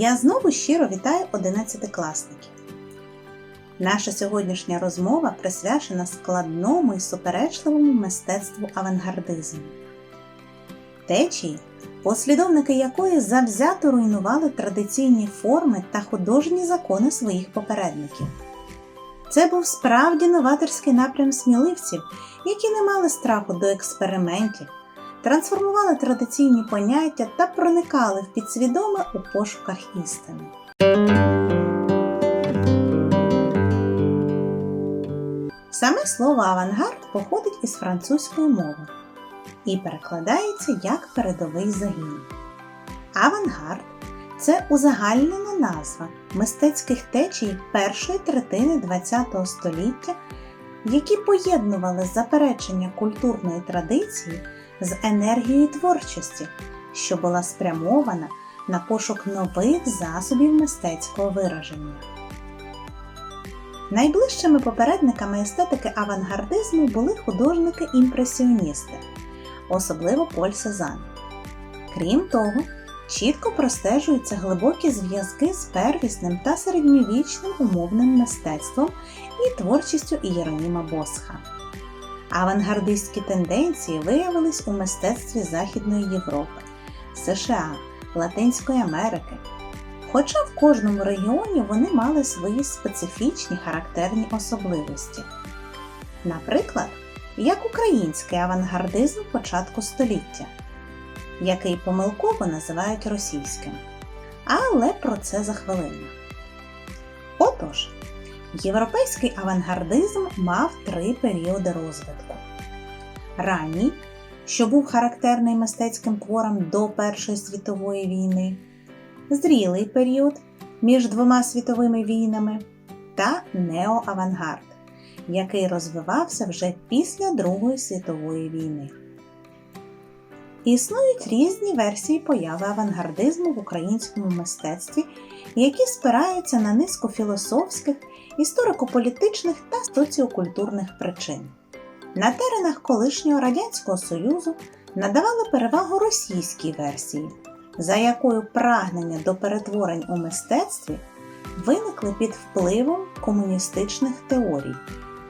Я знову щиро вітаю одинадцятикласників. Наша сьогоднішня розмова присвячена складному і суперечливому мистецтву авангардизму. Течії, послідовники якої завзято руйнували традиційні форми та художні закони своїх попередників. Це був справді новаторський напрям сміливців, які не мали страху до експериментів, трансформували традиційні поняття та проникали в підсвідоме у пошуках істини. Саме слово авангард походить із французької мови і перекладається як передовий загін. Авангард це узагальнена назва мистецьких течій першої третини ХХ століття, які поєднували заперечення культурної традиції з енергією творчості, що була спрямована на пошук нових засобів мистецького вираження. Найближчими попередниками естетики авангардизму були художники-імпресіоністи, особливо Поль Сезанн. Крім того, чітко простежуються глибокі зв'язки з первісним та середньовічним умовним мистецтвом і творчістю Ієроніма Босха. Авангардистські тенденції виявились у мистецтві Західної Європи, США, Латинської Америки. Хоча в кожному регіоні вони мали свої специфічні характерні особливості. Наприклад, як український авангардизм початку століття, який помилково називають російським. Але про це за хвилину. Отож, європейський авангардизм мав три періоди розвитку. Ранній, що був характерний мистецьким творам до Першої світової війни, зрілий період між двома світовими війнами та неоавангард, який розвивався вже після Другої світової війни. Існують різні версії появи авангардизму в українському мистецтві, які спираються на низку філософських, історико-політичних та соціокультурних причин. На теренах колишнього Радянського Союзу надавали перевагу російській версії, за якою прагнення до перетворень у мистецтві виникли під впливом комуністичних теорій,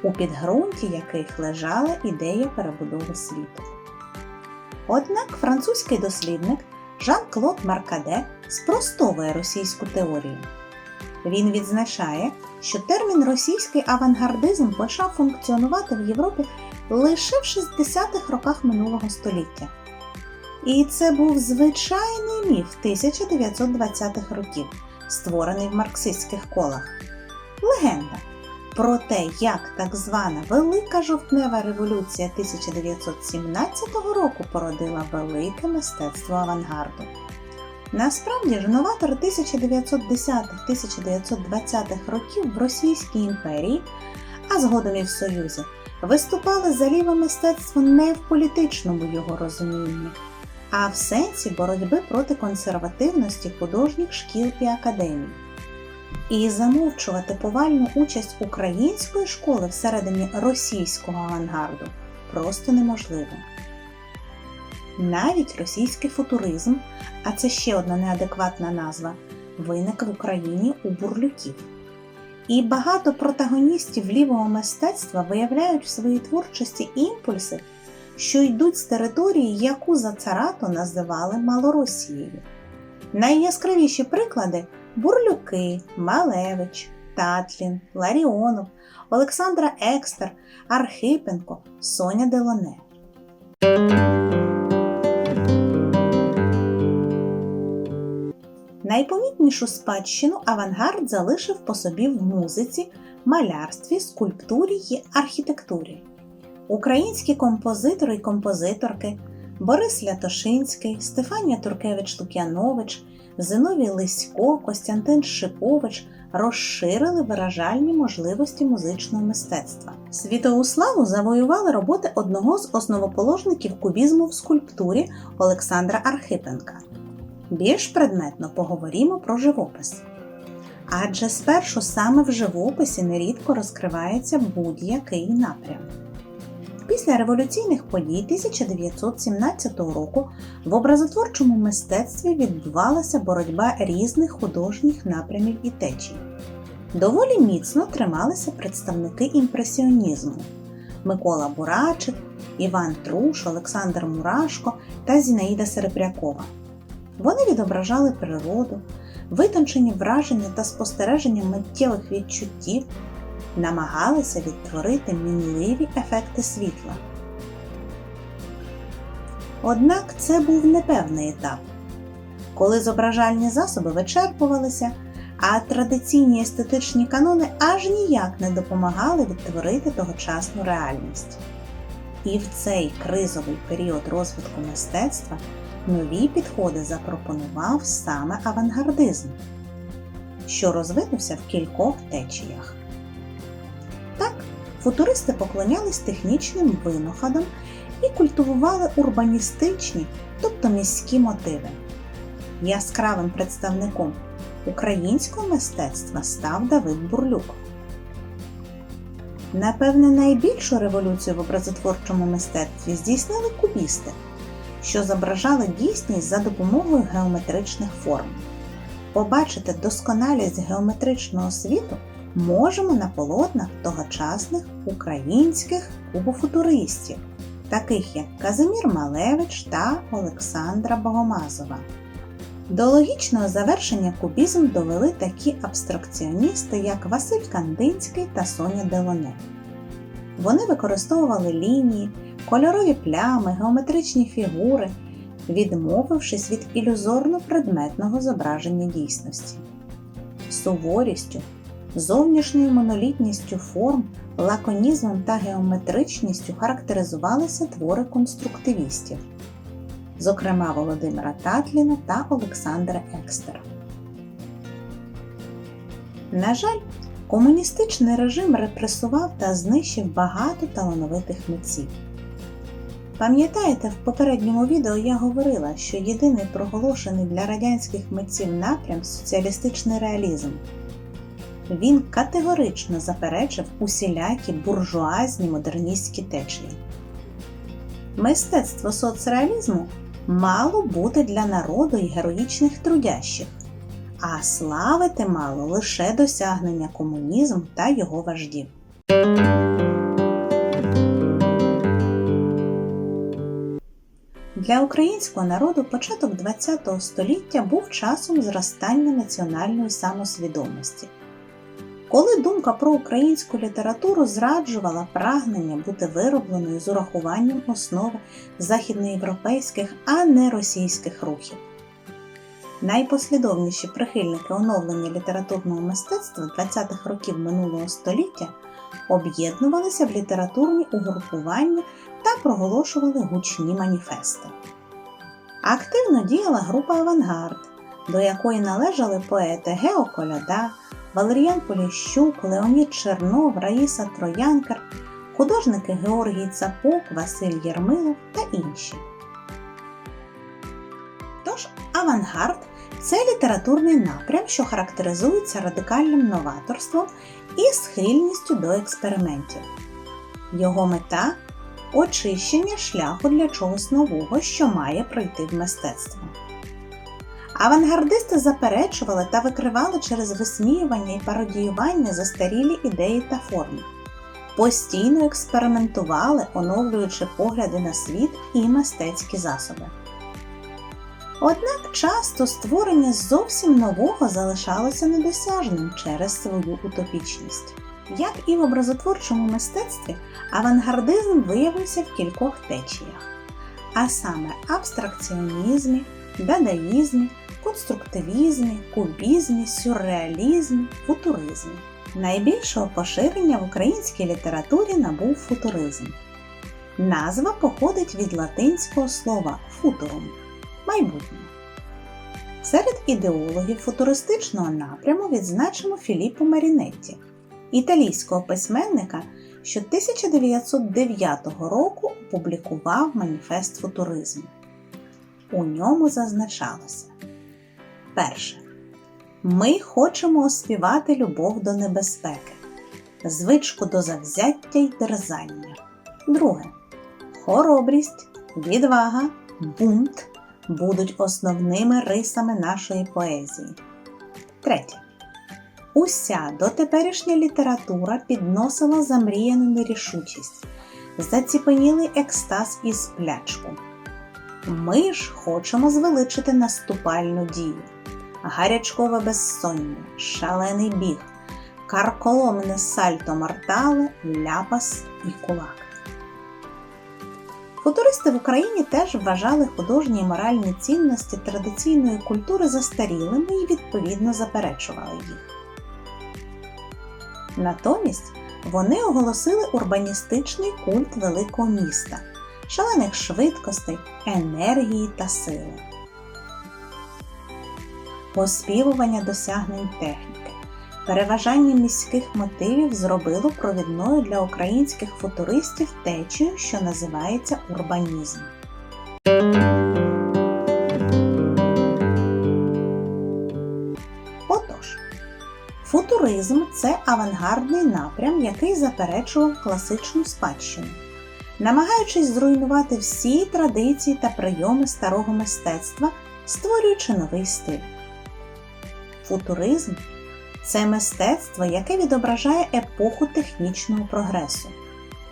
у підґрунті яких лежала ідея перебудови світу. Однак французький дослідник Жан-Клод Маркаде спростовує російську теорію. Він відзначає, що термін російський авангардизм почав функціонувати в Європі лише в 60-х роках минулого століття. І це був звичайний міф 1920-х років, створений в марксистських колах. Легенда про те, як так звана Велика жовтнева революція 1917 року породила велике мистецтво авангарду. Насправді ж новатори 1910-1920-х років в Російській імперії, а згодом і в Союзі, виступали за ліве мистецтво не в політичному його розумінні, а в сенсі боротьби проти консервативності художніх шкіл і академій. І замовчувати повальну участь української школи всередині російського авангарду просто неможливо. Навіть російський футуризм, а це ще одна неадекватна назва, виник в Україні у бурлюків. І багато протагоністів лівого мистецтва виявляють в своїй творчості імпульси, що йдуть з території, яку за царату називали Малоросією. Найяскравіші приклади Бурлюки, Малевич, Татлін, Ларіонов, Олександра Екстер, Архипенко, Соня Делоне. Найпомітнішу спадщину авангард залишив по собі в музиці, малярстві, скульптурі й архітектурі. Українські композитори й композиторки Борис Лятошинський, Стефанія Туркевич-Лук'янович, Зиновій Лисько, Костянтин Шипович розширили виражальні можливості музичного мистецтва. Світову славу завоювали роботи одного з основоположників кубізму в скульптурі Олександра Архипенка. Більш предметно поговоримо про живопис. Адже спершу саме в живописі нерідко розкривається будь-який напрям. Після революційних подій 1917 року в образотворчому мистецтві відбувалася боротьба різних художніх напрямів і течій. Доволі міцно трималися представники імпресіонізму Микола Бурачик, Іван Труш, Олександр Мурашко та Зінаїда Серебрякова. Вони відображали природу, витончені враження та спостереження миттєвих відчуттів, намагалися відтворити мінливі ефекти світла. Однак це був непевний етап, коли зображальні засоби вичерпувалися, а традиційні естетичні канони аж ніяк не допомагали відтворити тогочасну реальність. І в цей кризовий період розвитку мистецтва нові підходи запропонував саме авангардизм, що розвинувся в кількох течіях. Так, футуристи поклонялись технічним винаходам і культивували урбаністичні, тобто міські мотиви. Яскравим представником українського мистецтва став Давид Бурлюк. Напевне, найбільшу революцію в образотворчому мистецтві здійснили кубісти, що зображали дійсність за допомогою геометричних форм. Побачити досконалість геометричного світу можемо на полотнах тогочасних українських кубофутуристів, таких як Казимір Малевич та Олександра Богомазова. До логічного завершення кубізм довели такі абстракціоністи, як Василь Кандинський та Соня Делоне. Вони використовували лінії, кольорові плями, геометричні фігури, відмовившись від ілюзорно-предметного зображення дійсності. Суворістю, зовнішньою монолітністю форм, лаконізмом та геометричністю характеризувалися твори конструктивістів зокрема Володимира Татліна та Олександра Екстера. На жаль, комуністичний режим репресував та знищив багато талановитих митців. Пам'ятаєте, в попередньому відео я говорила, що єдиний проголошений для радянських митців напрям соціалістичний реалізм. Він категорично заперечив усілякі буржуазні модерністські течії. Мистецтво соцреалізму мало бути для народу і героїчних трудящих, а славити мало лише досягнення комунізм та його вождів. Для українського народу початок ХХ століття був часом зростання національної самосвідомості. Коли думка про українську літературу зраджувала прагнення бути виробленою з урахуванням основи західноєвропейських, а не російських рухів. Найпослідовніші прихильники оновлення літературного мистецтва 20-х років минулого століття об'єднувалися в літературні угрупування та проголошували гучні маніфести. Активно діяла група Авангард, до якої належали поети Гео Коляда, Валеріян Поліщук, Леонід Чернов, Раїса Троянкер, художники Георгій Цапок, Василь Єрмилов та інші. Тож, авангард це літературний напрям, що характеризується радикальним новаторством і схильністю до експериментів. Його мета очищення шляху для чогось нового, що має пройти в мистецтво. Авангардисти заперечували та викривали через висміювання і пародіювання застарілі ідеї та форми, постійно експериментували, оновлюючи погляди на світ і мистецькі засоби. Однак часто створення зовсім нового залишалося недосяжним через свою утопічність. Як і в образотворчому мистецтві, авангардизм виявився в кількох течіях, а саме абстракціонізмі, дадаїзмі, конструктивізмі, кубізмі, сюрреалізмі, футуризмі. Найбільшого поширення в українській літературі набув футуризм. Назва походить від латинського слова футурум майбутнє. Серед ідеологів футуристичного напряму відзначимо Філіппо Марінетті, італійського письменника, що 1909 року опублікував маніфест футуризму. У ньому зазначалося Перше. Ми хочемо оспівати любов до небезпеки, звичку до завзяття й терзання. Друге. хоробрість, відвага, бунт будуть основними рисами нашої поезії. Третє. Уся дотеперішня література підносила замріяну нерішучість, заціпенілий екстаз і сплячку. Ми ж хочемо звеличити наступальну дію, гарячкове безсоння, шалений біг, карколомне сальто мортале, ляпас і кулак. Футуристи в Україні теж вважали художні і моральні цінності традиційної культури застарілими і відповідно заперечували їх. Натомість вони оголосили урбаністичний культ великого міста, шалених швидкостей, енергії та сили. Оспівування досягнень техніки, переважання міських мотивів зробило провідною для українських футуристів течію, що називається урбанізм. Отож, футуризм це авангардний напрям, який заперечував класичну спадщину, намагаючись зруйнувати всі традиції та прийоми старого мистецтва, створюючи новий стиль. Футуризм це мистецтво, яке відображає епоху технічного прогресу.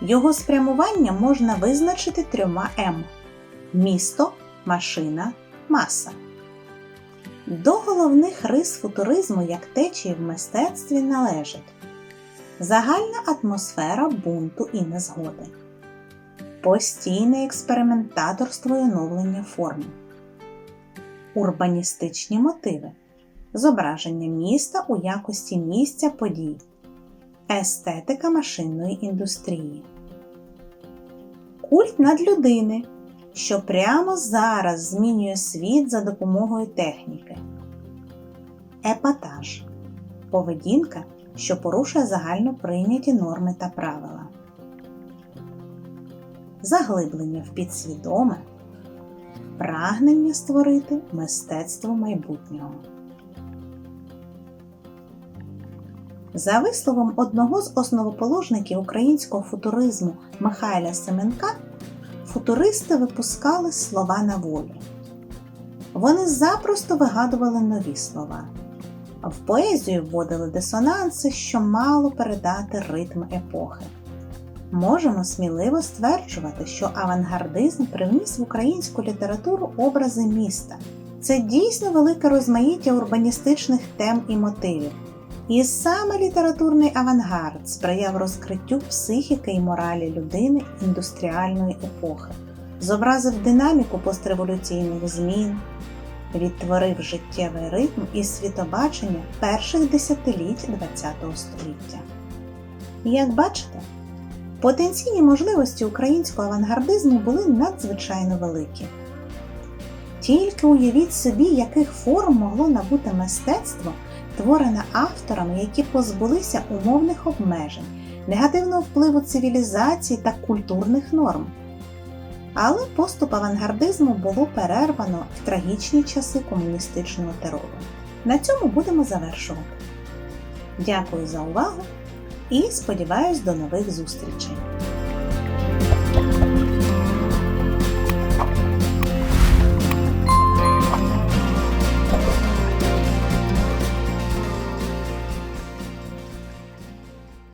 Його спрямування можна визначити трьома М: місто, машина, маса. До головних рис футуризму як течії в мистецтві належать загальна атмосфера бунту і незгоди, постійне експериментаторство і оновлення форми, урбаністичні мотиви, зображення міста у якості місця подій, естетика машинної індустрії, культ надлюдини, що прямо зараз змінює світ за допомогою техніки, епатаж поведінка, що порушує загально прийняті норми та правила, заглиблення в підсвідоме, прагнення створити мистецтво майбутнього. За висловом одного з основоположників українського футуризму Михайля Семенка, футуристи випускали слова на волю. Вони запросто вигадували нові слова, в поезію вводили дисонанси, що мало передати ритм епохи. Можемо сміливо стверджувати, що авангардизм привніс в українську літературу образи міста. Це дійсно велике розмаїття урбаністичних тем і мотивів. І саме літературний авангард сприяв розкриттю психіки і моралі людини індустріальної епохи, зобразив динаміку постреволюційних змін, відтворив життєвий ритм і світобачення перших десятиліть ХХ століття. Як бачите, потенційні можливості українського авангардизму були надзвичайно великі. Тільки уявіть собі, яких форм могло набути мистецтво створена авторами, які позбулися умовних обмежень, негативного впливу цивілізації та культурних норм. Але поступ авангардизму було перервано в трагічні часи комуністичного терору. На цьому будемо завершувати. Дякую за увагу і сподіваюсь до нових зустрічей!